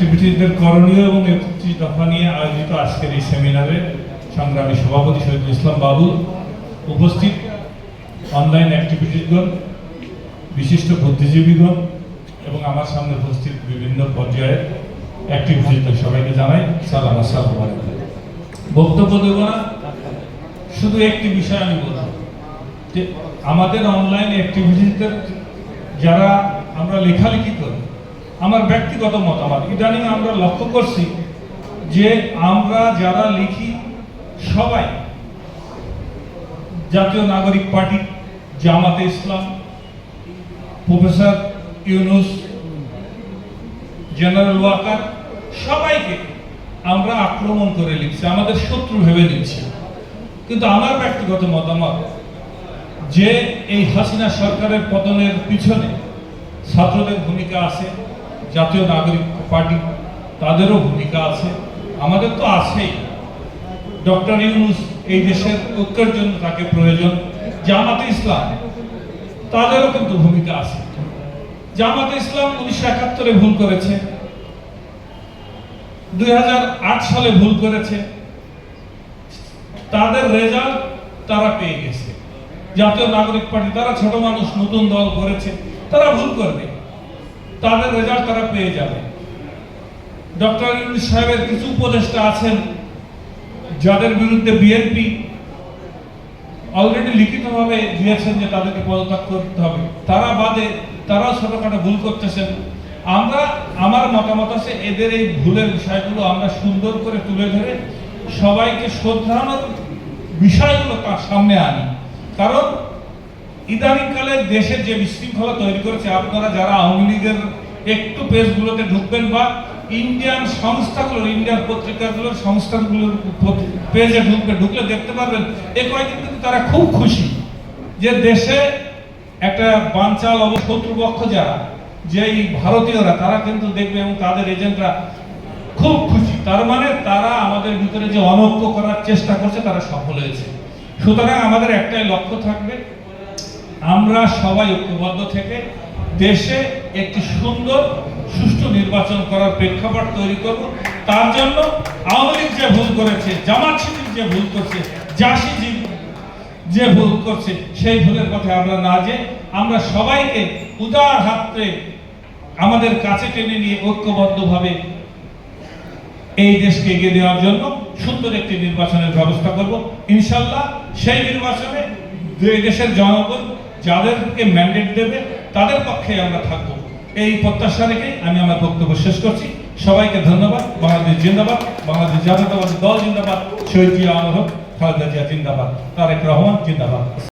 অ্যাক্টিভিটিসদের করণীয় এবং একত্রিশ দফা নিয়ে আয়োজিত আজকের এই সেমিনারে সংগ্রামী সভাপতি শহীদুল ইসলাম বাবু উপস্থিত অনলাইন অ্যাক্টিভিটিসগণ বিশিষ্ট বুদ্ধিজীবীগণ এবং আমার সামনে উপস্থিত বিভিন্ন পর্যায়ের অ্যাক্টিভিটিসদের সবাইকে জানাই সালাম, আসসালাম বক্তব্য দেব না, শুধু একটি বিষয় আমি বলব, যে আমাদের অনলাইন অ্যাক্টিভিটিসদের যারা আমরা লেখালেখি করি আমার ব্যক্তিগত মতামত ইদানিং আমরা লক্ষ্য করছি যে আমরা যারা লিখি সবাই Jatiya Nagarik party, Jamaat Islam, professor Yunus, general Waker, সবাইকে আমরা আক্রমণ করে লিখছি আমাদের শত্রু ভেবে নিচ্ছি। কিন্তু আমার ব্যক্তিগত মতামত যে এই হাসিনা সরকারের পতনের পিছনে ছাত্রদের ভূমিকা আছে জাতীয় নাগরিক পার্টি, তাদেরও ভূমিকা আছে। আমাদের তো আছেই। ডক্টর ইউনুস এই দেশের ঐক্যের জন্য তাকে প্রয়োজন। জামাতে ইসলাম, তাদেরও কিন্তু ভূমিকা আছে। জামাতে ইসলাম উনিশশো একাত্তরে ভুল করেছে। দুই হাজার আট সালে ভুল করেছে। তাদের রেজাল্ট তারা পেয়ে গেছে। জাতীয় নাগরিক পার্টি, তারা ছোট মানুষ, নতুন দল করেছে। তারা ভুল করবে। তাদের রেজাল্ট তারা পেয়ে যাবে। ডক্টর ইউনুস সাহেবের কিছু উপদেষ্টা আছেন, যাদের বিরুদ্ধে বিএনপি অলরেডি লিখিতভাবে দিয়েছেন যে তাদেরকে পদত্যাগ করতে হবে। তারা বাদে তারাও ছোটখাটো ভুল করতেছেন। আমরা, আমার মতামত আছে, এদের এই ভুলের বিষয়গুলো আমরা সুন্দর করে তুলে ধরে সবাইকে শ্রদ্ধানোর বিষয়গুলো তার সামনে আনি। কারণ ইদানিংকালে দেশে যে বিশৃঙ্খলা তৈরি করেছে, আপনারা যারা আওয়ামী লীগের একটু পেজগুলোতে ঢুকবেন বা ইন্ডিয়ান সংস্থাগুলোর, ইন্ডিয়ান পত্রিকাগুলোর সংস্থাগুলোর পেজে ঢুকবে, ঢুকলে দেখতে পারবেন, এ কয়েকদিন কিন্তু তারা খুব খুশি যে দেশে একটা বাঞ্চাল অব শত্রুপক্ষ যারা যে এই ভারতীয়রা, তারা কিন্তু দেখবে এবং তাদের এজেন্টরা খুব খুশি। তার মানে তারা আমাদের ভিতরে যে অনৈক্য করার চেষ্টা করছে, তারা সফল হয়েছে। সুতরাং আমাদের একটাই লক্ষ্য থাকবে আমরা সবাই ঐক্যবদ্ধ থেকে দেশে একটি সুন্দর, সুষ্ঠু নির্বাচন করার প্রেক্ষাপট তৈরি করব। তার জন্য আওয়ামী লীগ যে ভুল করেছে, জামাত শিবির যে ভুল করছে জাসি যে- ভুল করছে, সেই ভুলের পথে আমরা না যে আমরা সবাইকে উদার হাতে আমাদের কাছে টেনে নিয়ে ঐক্যবদ্ধভাবে এই দেশকে এগিয়ে দেওয়ার জন্য সুন্দর একটি নির্বাচনের ব্যবস্থা করব। ইনশাল্লাহ সেই নির্বাচনে দেশের জনগণ যাদেরকে ম্যান্ডেট দেবে, তাদের পক্ষে আমরা থাকব। এই প্রত্যাশা রেখে আমি আমার বক্তব্য শেষ করছি। সবাইকে ধন্যবাদ। বাংলাদেশ জিন্দাবাদ। বাংলাদেশ জাতীয়তাবাদী দল জিন্দাবাদ। শহীদ জিয়া আনহক খালেদা জিয়া জিন্দাবাদ। তারেক রহমান জিন্দাবাদ।